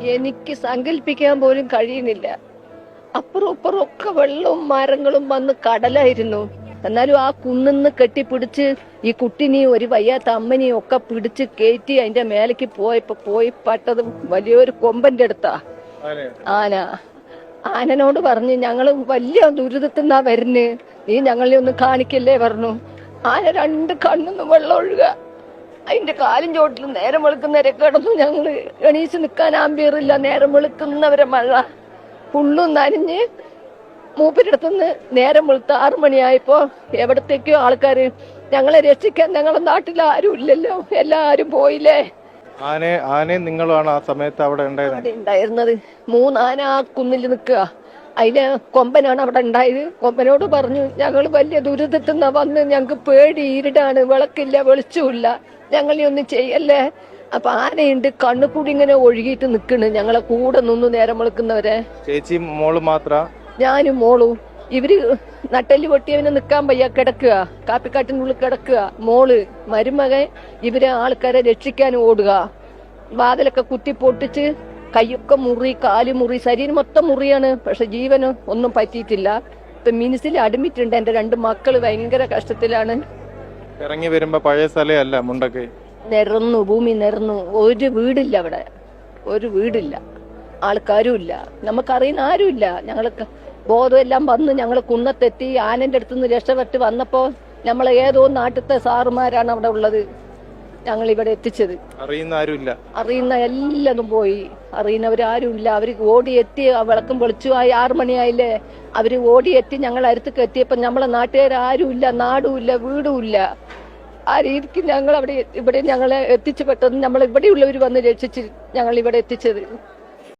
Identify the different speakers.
Speaker 1: എനിക്ക് സങ്കല്പിക്കാൻ പോലും കഴിയുന്നില്ല. അപ്പുറം ഇപ്പുറം ഒക്കെ വെള്ളവും മരങ്ങളും വന്ന് കടലായിരുന്നു. എന്നാലും ആ കുന്നിന്ന് കെട്ടിപ്പിടിച്ച് ഈ കുട്ടിനെയും ഒരു വയ്യാത്ത അമ്മനെയും ഒക്കെ പിടിച്ച് കയറ്റി അതിന്റെ മേലേക്ക് പോയപ്പോ പോയി പട്ടത് വലിയൊരു കൊമ്പന്റെ അടുത്താ. ആന. ആനനോട് പറഞ്ഞു ഞങ്ങൾ വലിയ ദുരിതത്തിൽ നിന്നാ വരുന്നേ. നീ ഞങ്ങളെ ഒന്ന് കാണിക്കല്ലേ? പറഞ്ഞു. ആന രണ്ട് കണ്ണൊന്നും വെള്ളം ഒഴുക. അതിന്റെ കാലും ചോട്ടിൽ നേരം വെളുക്കുന്നവരെ കിടന്നു ഞങ്ങൾ എണീച്ച് നിൽക്കാൻ ആമ്പിയറില്ല. നേരം വെളുക്കുന്നവരെ മഴ ഫുള്ളും നനഞ്ഞ് മൂപ്പരിടത്തുനിന്ന് നേരം വെളുത്ത് ആറു മണിയായപ്പോ എവിടത്തേക്കോ ആൾക്കാര് ഞങ്ങളെ രക്ഷിക്കാൻ ഞങ്ങളുടെ നാട്ടിൽ ആരും ഇല്ലല്ലോ. എല്ലാരും പോയില്ലേ?
Speaker 2: ആനെ ആനയും നിങ്ങളാണ് ആ സമയത്ത് അവിടെ
Speaker 1: ഉണ്ടായിരുന്നത്. മൂന്നാന ആ കുന്നിൽ നിൽക്കുക. അതിൽ കൊമ്പനാണ് അവിടെ ഉണ്ടായത്. കൊമ്പനോട് പറഞ്ഞു ഞങ്ങൾ വലിയ ദുരിതത്തിൽ നിന്ന് വന്ന് ഞങ്ങൾക്ക് പേടി ഇരുടാണ് വിളക്കില്ല വെളിച്ചമില്ല ഞങ്ങളെ ഒന്നും ചെയ്യല്ലേ? അപ്പൊ ആനയുണ്ട് കണ്ണു കൂടി ഇങ്ങനെ ഒഴുകിയിട്ട് നിക്കണ്. ഞങ്ങളെ കൂടെ നിന്ന് നേരം വിളിക്കുന്നവരെ.
Speaker 2: ചേച്ചി മോൾ മാത്ര?
Speaker 1: ഞാനും മോളും. ഇവർ നട്ടൽ പൊട്ടിയവന് നിക്കാൻ വയ്യ കിടക്കുക. കാപ്പിക്കാട്ടിനുള്ളിൽ കിടക്കുക. മോൾ മരുമകൻ ഇവരെ ആൾക്കാരെ രക്ഷിക്കാൻ ഓടുക. വാതിലൊക്കെ കുത്തി പൊട്ടിച്ച് കൈയൊക്കെ മുറി കാൽ മുറി ശരീരം മൊത്തം മുറിയാണ്. പക്ഷെ ജീവന് ഒന്നും പറ്റിയിട്ടില്ല. ഇപ്പൊ മിനിസിൽ അഡ്മിറ്റ് ഉണ്ട്. എന്റെ രണ്ട് മക്കൾ ഭയങ്കര കഷ്ടത്തിലാണ്.
Speaker 2: ഇറങ്ങി വരുമ്പോ പഴയ സ്ഥലയല്ല മുണ്ടൊക്കെ.
Speaker 1: നിരന്നു ഭൂമി നിരന്നു. ഒരു വീടില്ല അവിടെ. ഒരു വീടില്ല. ആൾക്കാരും ഇല്ല നമുക്കറിയുന്ന ആരുമില്ല. ഞങ്ങൾക്ക് ബോധമെല്ലാം വന്ന് ഞങ്ങൾ കുന്നത്തെത്തി ആനന്റെ അടുത്തുനിന്ന് രക്ഷപ്പെട്ട് വന്നപ്പോ നമ്മളെ ഏതോ നാട്ടിലത്തെ സാറുമാരാണ് അവിടെ ഉള്ളത്. ഞങ്ങൾ ഇവിടെ എത്തിച്ചത്.
Speaker 2: അറിയുന്ന ആരുമില്ല.
Speaker 1: അറിയുന്ന എല്ലാതും പോയി. അറിയുന്നവരാരും ഇല്ല അവർ ഓടിയെത്തി ആ വിളക്കും വെളിച്ചുമായി ആറു മണിയായില്ലേ? അവർ ഓടിയെത്തി ഞങ്ങൾ അടുത്തേക്ക് എത്തിയപ്പോ നമ്മളെ നാട്ടുകാരും ഇല്ല നാടും ഇല്ല വീടും ഇല്ല ആ രീതിക്ക് ഞങ്ങൾ അവിടെ ഇവിടെ ഞങ്ങളെ എത്തിച്ചു പെട്ടെന്ന് നമ്മൾ ഇവിടെയുള്ളവർ വന്ന് രക്ഷിച്ച് ഞങ്ങൾ ഇവിടെ എത്തിച്ചത്.